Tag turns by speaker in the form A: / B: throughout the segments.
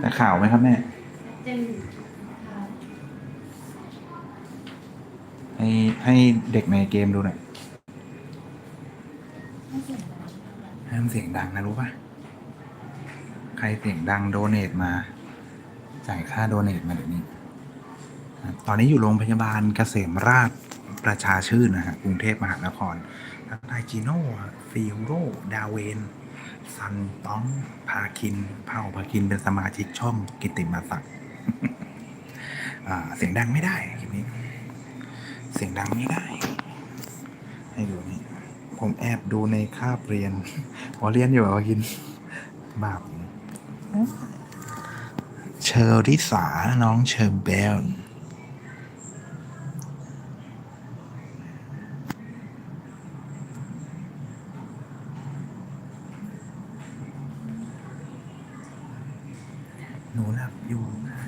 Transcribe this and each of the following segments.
A: แต่ข่าวไหมครับแม่ให้ให้เด็กในเกมดูหน่อย
B: ไม่เสียงดัง
A: ห้ามเสียงดังนะรู้ป่ะใครเสียงดังโดเนทมา จ่ายค่าโดเนทมาเดี๋ยวนี้ ตอนนี้อยู่โรงพยาบาลเกษมราชประชาชื่นนะฮะกรุงเทพมหานครทักทายจีโน่ฟิโรดาเวน ซันต้องพาคินเผ่าพาคินเป็นสมาชิกช่องกิติมาศักดิ์เสียงดังไม่ได้คลิปนี้ เสียงดังไม่ได้ ให้ดูนี่ผมแอบดูในคาบเรียนพอเรียนอยู่อะกินบาปเชอร์ริสาน้องเชอร์เบล หนูหลับอยู่ค่ะ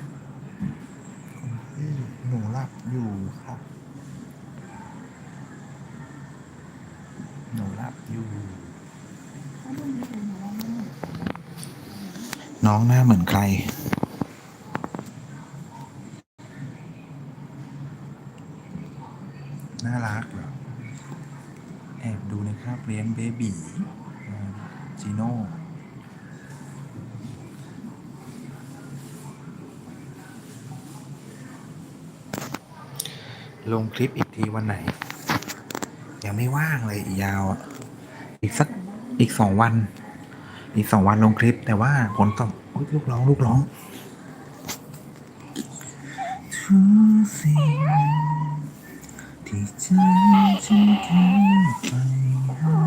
A: คุณพี่หนูหลับอยู่ครับหนูหลับอยู่
B: น้
A: องหน้าเหมือนใคร น่ารักเหรอ แอบดูในคราบเรียนเบบีจีโน่ ลงคลิปอีกทีวันไหน ยังไม่ว่างเลยอีกยาวอีกสักอีกสองวัน อีกสองวันลงคลิป แต่ว่าผลตอบลูกร้องลูกร้องทุกสิ่งที่ใจฉันเคยไปหา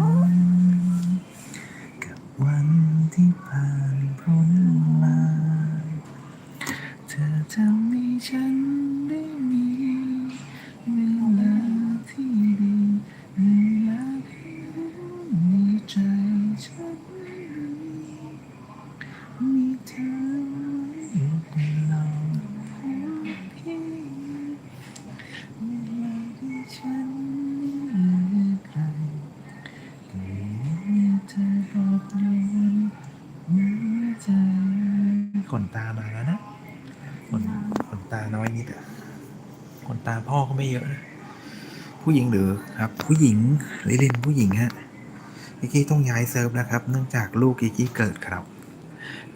A: กับวันที่ผ่านพ้น ขนตามาแล้วนะขนขนตาน้อยนิดอะขนตาพ่อก็ไม่เยอะนะผู้หญิงหรือครับ ผู้หญิงลิลินผู้หญิงฮะกิกกี้ต้องย้ายเซิร์ฟแล้วครับ เนื่องจากลูกกิกกี้เกิดครับ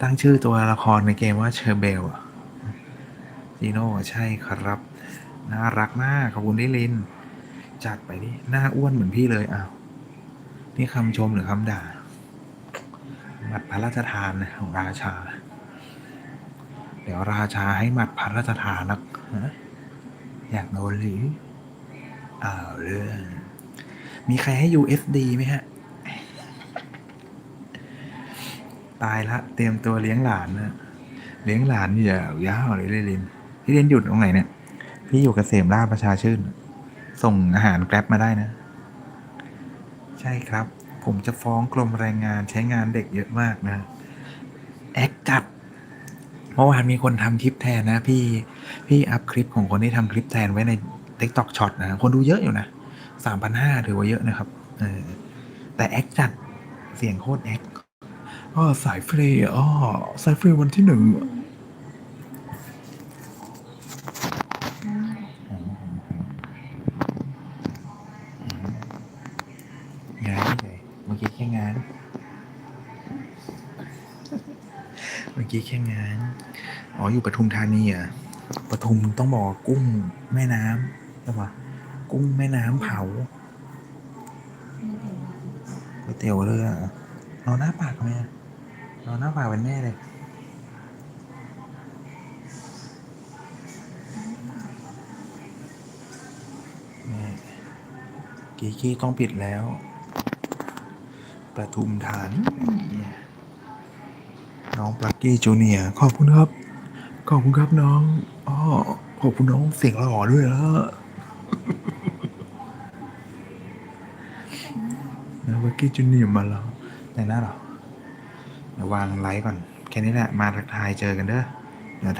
A: ตั้งชื่อตัวละครในเกมว่าเชอร์เบลอะจีโน่ใช่ครับ น่ารักมากขอบคุณที่ลิน จัดไปดิหน้าอ้วนเหมือนพี่เลยอ้าวนี่คำชมหรือคำด่าหมัดพระราชทานนะของราชาเดี๋ยวราชาให้หมัดพระราชทานนะฮะอยากโดนหรืออ้าวเรื่อง มีใครให้ USD ไหมฮะ ตายละ เตรียมตัวเลี้ยงหลานนะเลี้ยงหลานอย่ายาวเลยเลยลินพี่เรียนหยุดตรงไหนเนี่ย พี่อยู่กเกษมราชประชาชื่น ส่งอาหารแกร็บมาได้นะ ใช่ครับ ผมจะฟ้องกรมแรงงานใช้งานเด็กเยอะมากนะ แอคจัด เมื่อวานมีคนทำคลิปแทนนะ พี่พี่อัพคลิปของคนที่ทำคลิปแทนไว้ใน t ิ k t o k Shot นะ คนดูเยอะอยู่นะสามพันห้าถือว่าเยอะนะครับเออแต่แอคจัดเสียงโคตรแอคอ๋อสายฟรีอ๋อสายฟรีวันที่หนึ่งานนี่เลยเมื่อกี้แค่งาน เมื่อกี้แค่งาน อ๋ออยู่ปทุมธานีอะปทุมต้องบอกกุ้งแม่น้ำใช่ปะกุ้งแม่น้ำเผาก๋วยเตี๋ยวเรือเหรอเราหน้าปากทำไมอะเราหน้าปากเป็นแม่เลยนี่กีกี้ต้องปิดแล้วประทุมฐาน องปลักกี้จูเนียขอบคุณครับ ขอบคุณครับน้องอ๋อขอบคุณน้องเสียงหล่อด้วยนะแล้วปลักกี้จูเนียมาแล้วแต่หน้าหรอวางไลค์ก่อน แค่นี้แหละ มาทักทายเจอกันเด้อเดี๋ยวทำ